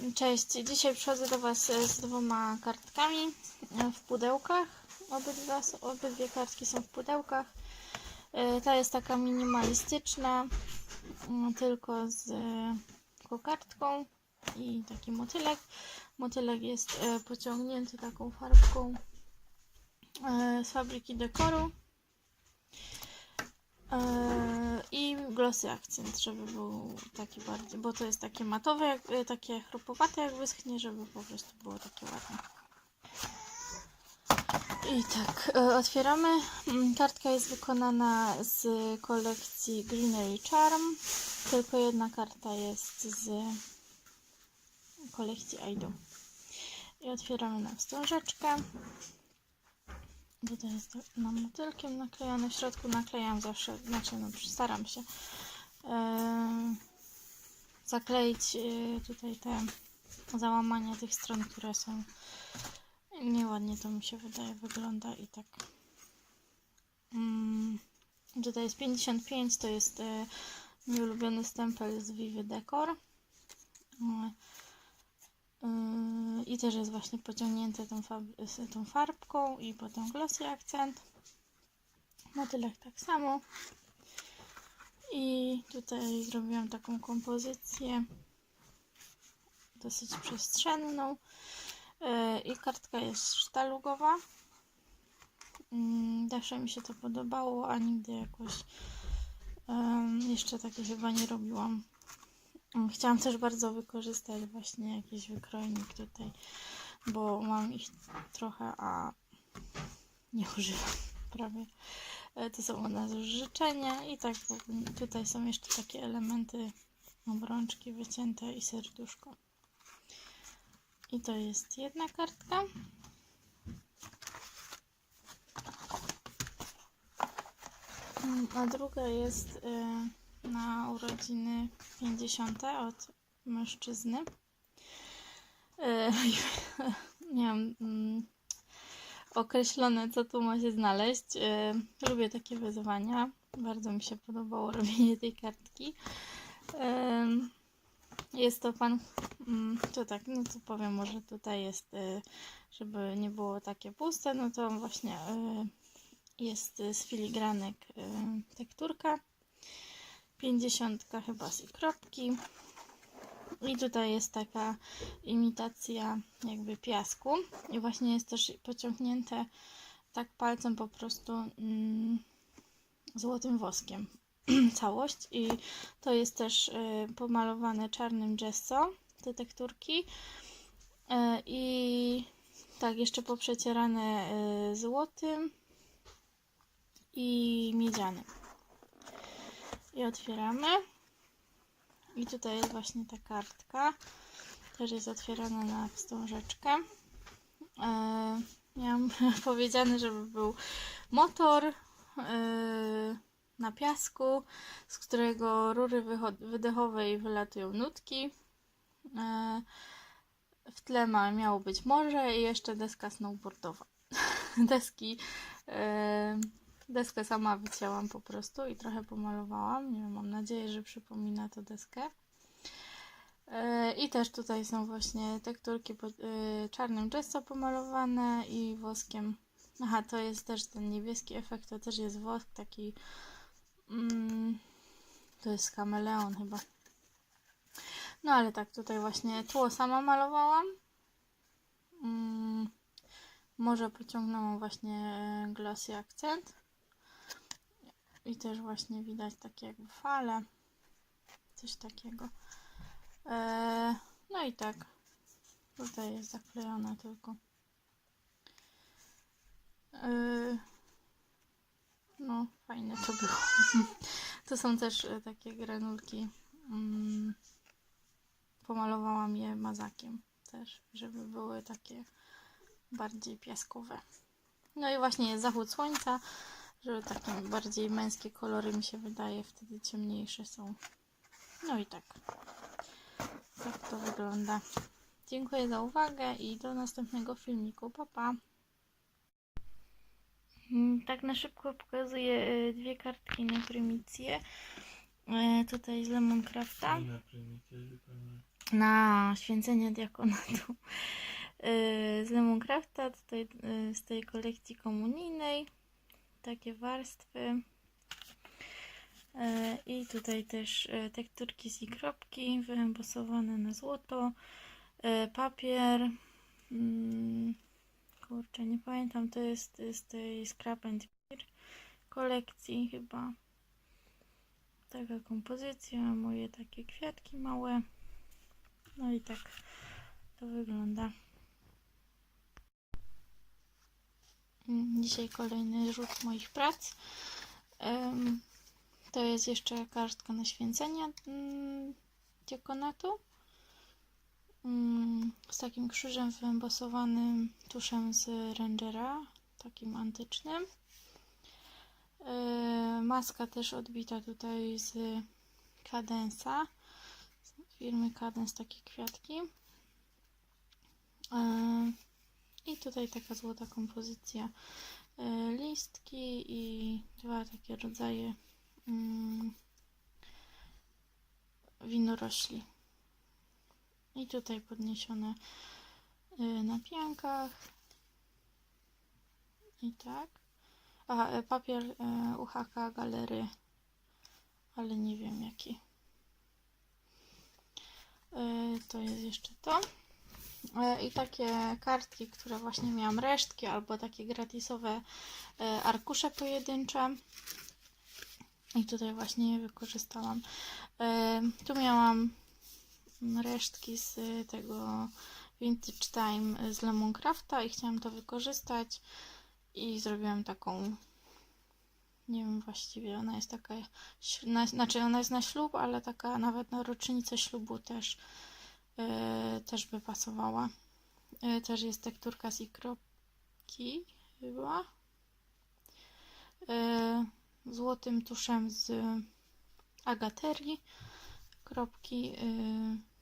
Cześć, dzisiaj przychodzę do Was e, z dwoma kartkami e, w pudełkach. Obydwa, obydwie kartki są w pudełkach. E, Ta jest taka minimalistyczna, mm, tylko z kokardką i taki motylek. Motylek jest pociągnięty taką farbką z fabryki dekoru. E, I glossy akcent, żeby był taki bardziej, bo to jest takie matowe, jak, e, takie chropowate jak wyschnie, żeby po prostu było takie ładne. I tak, e, otwieramy. Mm, Kartka jest wykonana z kolekcji Greenery Charm. Tylko jedna karta jest z kolekcji Aido. I otwieramy na wstążeczkę. Tutaj jest na motylkiem naklejone. W środku naklejam zawsze, znaczy no staram się em, zakleić y, tutaj te załamania tych stron, które są nieładnie to mi się wydaje, wygląda i tak. Mm, tutaj jest 55, to jest y, mój ulubiony stempel z Vivi Decor. Yy, I też jest właśnie pociągnięte tą, tą farbką i potem glossy akcent. Motylek tak samo. I tutaj zrobiłam taką kompozycję dosyć przestrzenną. Yy, I kartka jest sztalugowa. Yy, Zawsze mi się to podobało, a nigdy jakoś yy, jeszcze takie chyba nie robiłam. Mm, Chciałam też bardzo wykorzystać właśnie jakiś wykrojnik tutaj, bo mam ich trochę, a nie używam prawie. E, To są od razu życzenia i tak tutaj są jeszcze takie elementy obrączki wycięte i serduszko. I to jest jedna kartka. Mm, A druga jest y, na urodziny 50 od mężczyzny. Y, nie wiem mm, określone, co tu ma się znaleźć. Y, lubię takie wyzwania. Bardzo mi się podobało robienie tej kartki. Ym, Jest to pan. mm, To tak, no to powiem, może tutaj jest, żeby nie było takie puste, no to właśnie jest z filigranek y, tekturka. 50 chyba z kropki. I tutaj jest taka imitacja jakby piasku. I właśnie jest też pociągnięte tak palcem po prostu mm, złotym woskiem całość. I to jest też y, pomalowane czarnym gesso, te tekturki. Y, I tak jeszcze poprzecierane y, złotym i miedzianym. I otwieramy. I tutaj jest właśnie ta kartka. Też jest otwierana na wstążeczkę. E, miałam powiedziane, żeby był motor e, na piasku, z którego rury wydechowej wylatują nutki. E, w tle ma, miało być morze i jeszcze deska snowboardowa. Deski e, Deskę sama wycięłam po prostu i trochę pomalowałam. Nie wiem, mam nadzieję, że przypomina to deskę. Yy, I też tutaj są właśnie tekturki yy, czarnym gesso pomalowane i woskiem. Aha, to jest też ten niebieski efekt, to też jest wosk taki. Mm, to jest kameleon chyba. No ale tak, tutaj właśnie tło sama malowałam. Mm, może pociągnęłam właśnie e, glossy akcent. I też właśnie widać takie jakby fale. Coś takiego. Eee, no i tak. Tutaj jest zaklejona tylko. Eee, no, fajne to było. to są też e, takie granulki. Mm, pomalowałam je mazakiem też, żeby były takie bardziej piaskowe. No i właśnie jest zachód słońca, żeby takie bardziej męskie kolory mi się wydaje, wtedy ciemniejsze są. No i tak. Tak to wygląda. Dziękuję za uwagę i do następnego filmiku. Pa, pa. Mm, Tak na szybko pokazuję e, dwie kartki na prymicję. E, Tutaj z Lemoncrafta. Na święcenie diakonatu y, z Lemoncrafta, tutaj z tej kolekcji komunijnej. Takie warstwy. Y, I tutaj też y, tekturki z kropki wyembosowane na złoto. Y, Papier. mm, Kurczę, nie pamiętam, to jest z tej Scrap and kolekcji chyba. Taka kompozycja, moje takie kwiatki małe. No i tak to wygląda. Mm, Dzisiaj kolejny rzut moich prac. To jest jeszcze kartka na święcenia mm, diakonatu. Mm, Z takim krzyżem wyembosowanym tuszem z Rangera, takim antycznym. Maska też odbita tutaj z Cadensa, z firmy Cadence, takie kwiatki. I tutaj taka złota kompozycja e, listki i dwa takie rodzaje mm, winorośli. I tutaj podniesione e, na piankach. I tak. A, e, papier UHK galery, ale nie wiem jaki. To jest jeszcze to. E, I takie kartki, które właśnie miałam resztki, albo takie gratisowe e, arkusze pojedyncze. I tutaj właśnie je wykorzystałam. E, Tu miałam resztki z tego Vintage Time z Lemoncrafta i chciałam to wykorzystać i zrobiłam taką nie wiem właściwie, ona jest taka na, znaczy ona jest na ślub, ale taka nawet na rocznicę ślubu też też by pasowała. E, też jest tekturka z kropki chyba. E, złotym tuszem z agaterii. Kropki e,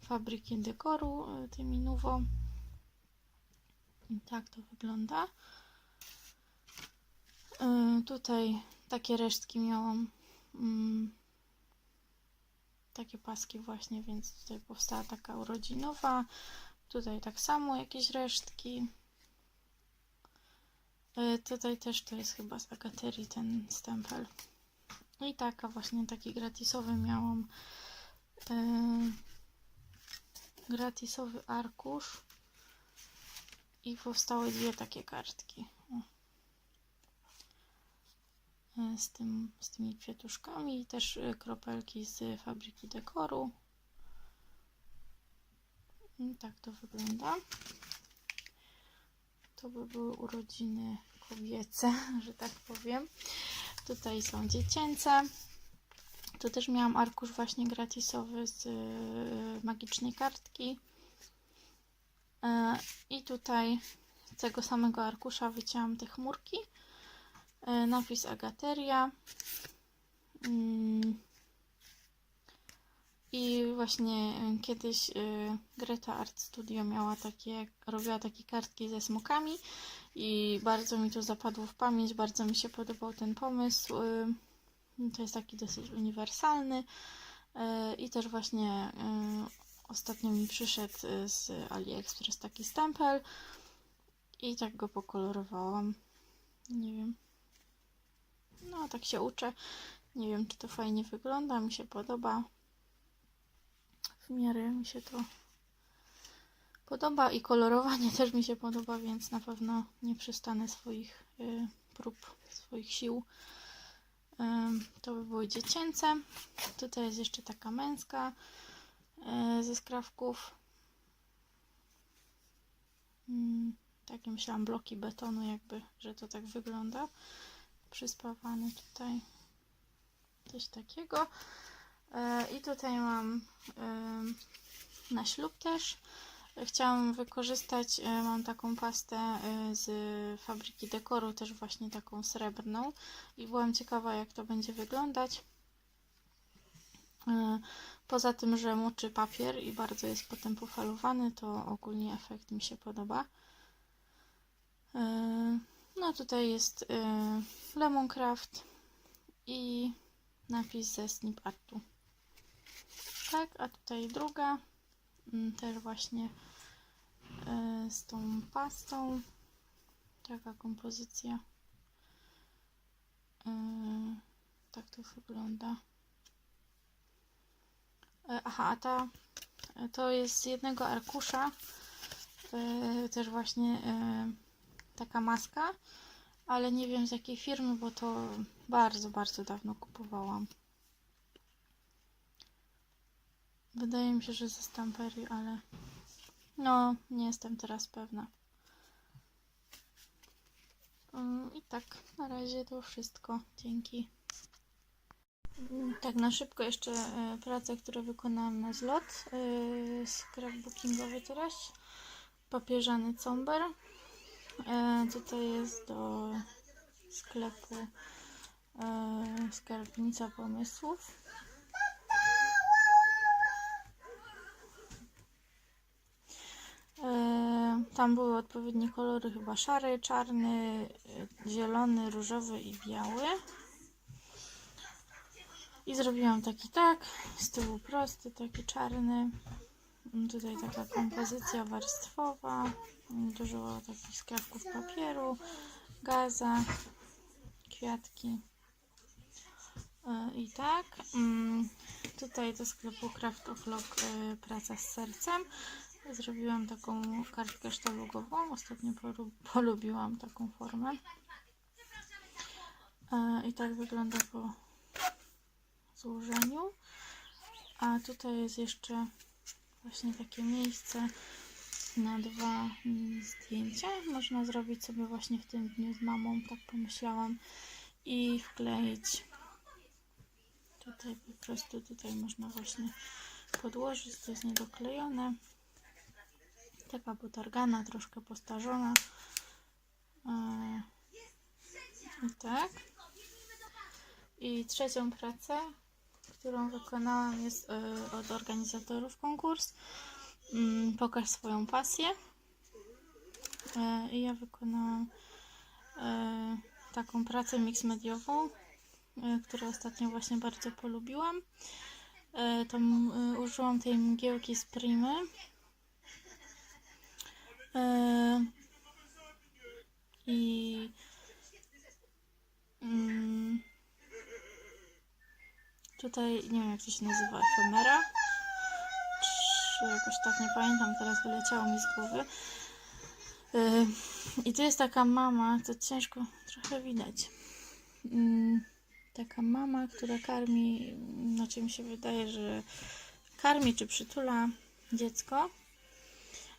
fabryki dekoru e, tymi Nuvo. I tak to wygląda. Tutaj takie resztki miałam. Takie paski właśnie, więc tutaj powstała taka urodzinowa. Tutaj tak samo jakieś resztki. Y, Tutaj też to jest chyba z Agaterii ten stempel. I taka właśnie taki gratisowy miałam. y, Gratisowy arkusz. I powstały dwie takie kartki. O e, z, tym, z tymi kwiatuszkami i też e, kropelki z fabryki dekoru. I tak to wygląda. To by były urodziny kobiece, że tak powiem. Tutaj są dziecięce. Tu też miałam arkusz właśnie gratisowy z e, magicznej kartki. E, I tutaj z tego samego arkusza wycięłam te chmurki. E, napis Agateria. Mm. I właśnie e, kiedyś e, Greta Art Studio miała takie, robiła takie kartki ze smokami i bardzo mi to zapadło w pamięć, bardzo mi się podobał ten pomysł. To jest taki dosyć uniwersalny i też właśnie ostatnio mi przyszedł z AliExpress taki stempel i tak go pokolorowałam. Nie wiem. No, tak się uczę. Nie wiem, czy to fajnie wygląda. Mi się podoba. W miarę mi się to podoba i kolorowanie też mi się podoba, więc na pewno nie przestanę swoich y, prób, swoich sił. Ym, to by były dziecięce. Tutaj jest jeszcze taka męska y, ze skrawków. Mm, takie myślałam bloki betonu, jakby, że to tak wygląda przyspawany tutaj. Coś takiego. E, i tutaj mam em, na ślub też. Chciałam wykorzystać e, mam taką pastę e, z fabryki dekoru też właśnie taką srebrną. I byłam ciekawa jak to będzie wyglądać. E, poza tym, że moczy papier i bardzo jest potem pofalowany to ogólnie efekt mi się podoba. E, no tutaj jest y, Lemoncraft i napis ze Snip Artu. Tak, a tutaj druga mm, też właśnie e, z tą pastą. Taka kompozycja. E, tak to wygląda. E, Aha, a ta to jest z jednego arkusza. e, Też właśnie e, taka maska, ale nie wiem z jakiej firmy, bo to bardzo, bardzo dawno kupowałam. Wydaje mi się, że ze stamperii, ale no, nie jestem teraz pewna. Mm, I tak, na razie to wszystko. Dzięki. Tak, na szybko jeszcze e, prace, które wykonałam na zlot. E, scrapbookingowy teraz. Papieżany comber. E, tutaj jest do sklepu e, Skarbnica Pomysłów. E, Tam były odpowiednie kolory, chyba szary, czarny, zielony, różowy i biały. I zrobiłam taki tak, z tyłu prosty, taki czarny. Tutaj taka kompozycja warstwowa, dużo takich skrawków papieru, gaza, kwiatki. E, I tak. mm, Tutaj do sklepu Craft of Log e, praca z sercem. Zrobiłam taką kartkę sztalugową. Ostatnio polu- polubiłam taką formę. E, I tak wygląda po złożeniu. A tutaj jest jeszcze właśnie takie miejsce na dwa zdjęcia. Można zrobić sobie właśnie w tym dniu z mamą, tak pomyślałam. I wkleić. Tutaj po prostu tutaj można właśnie podłożyć, to jest niedoklejone. Taka potargana, troszkę postarzona. E, I tak. I trzecią pracę, którą wykonałam jest e, od organizatorów konkurs. Mm, Pokaż swoją pasję. E, I ja wykonałam e, taką pracę mix mediową, e, którą ostatnio właśnie bardzo polubiłam. To użyłam tej mgiełki z Primy. I mm, tutaj nie wiem jak to się nazywa, efemera. Jakoś tak nie pamiętam, teraz wyleciało mi z głowy. E, I tu jest taka mama, to ciężko trochę widać. Mm, Taka mama, która karmi, znaczy mi się wydaje, że karmi czy przytula dziecko.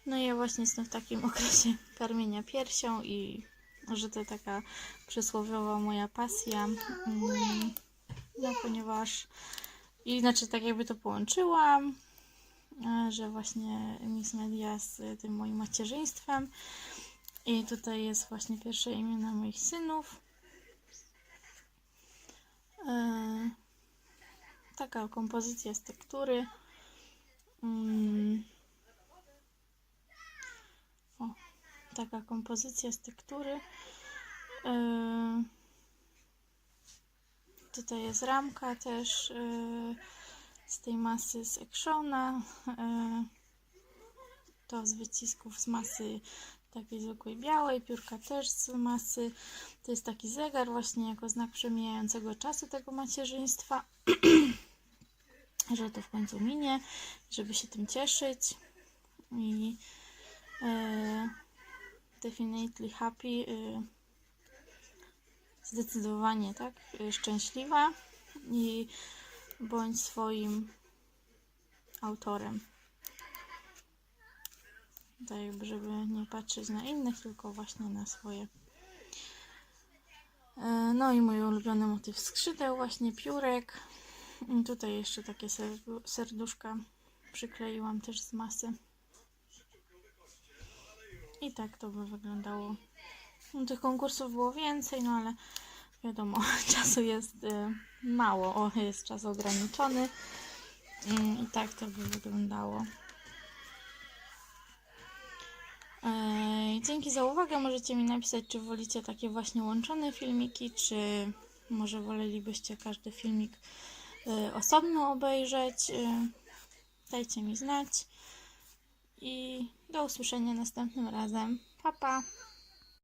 No i ja właśnie jestem w takim okresie karmienia piersią i że to taka przysłowiowa moja pasja. Mm, No ponieważ i znaczy tak jakby to połączyłam, że właśnie Miss Media z tym moim macierzyństwem. I tutaj jest właśnie pierwsze imiona moich synów. E, Taka kompozycja z tektury. Mm. O, taka kompozycja z tektury. E, Tutaj jest ramka też e, z tej masy z Actiona. E, To z wycisków z masy takiej zwykłej białej, piórka też z masy. To jest taki zegar właśnie jako znak przemijającego czasu tego macierzyństwa, że to w końcu minie, żeby się tym cieszyć. I e, definitely happy, e, zdecydowanie tak, e, szczęśliwa i bądź swoim autorem. Tak żeby nie patrzeć na innych, tylko właśnie na swoje. E, No i mój ulubiony motyw skrzydeł, właśnie piórek. Tutaj jeszcze takie serdu- serduszka przykleiłam też z masy. I tak to by wyglądało. Tych konkursów było więcej, no ale wiadomo, czasu jest y, mało, o, jest czas ograniczony. Mm, I tak to by wyglądało. Dzięki za uwagę. Możecie mi napisać, czy wolicie takie właśnie łączone filmiki, czy może wolelibyście każdy filmik y, osobno obejrzeć. Y, Dajcie mi znać. Do usłyszenia następnym razem. Pa, pa!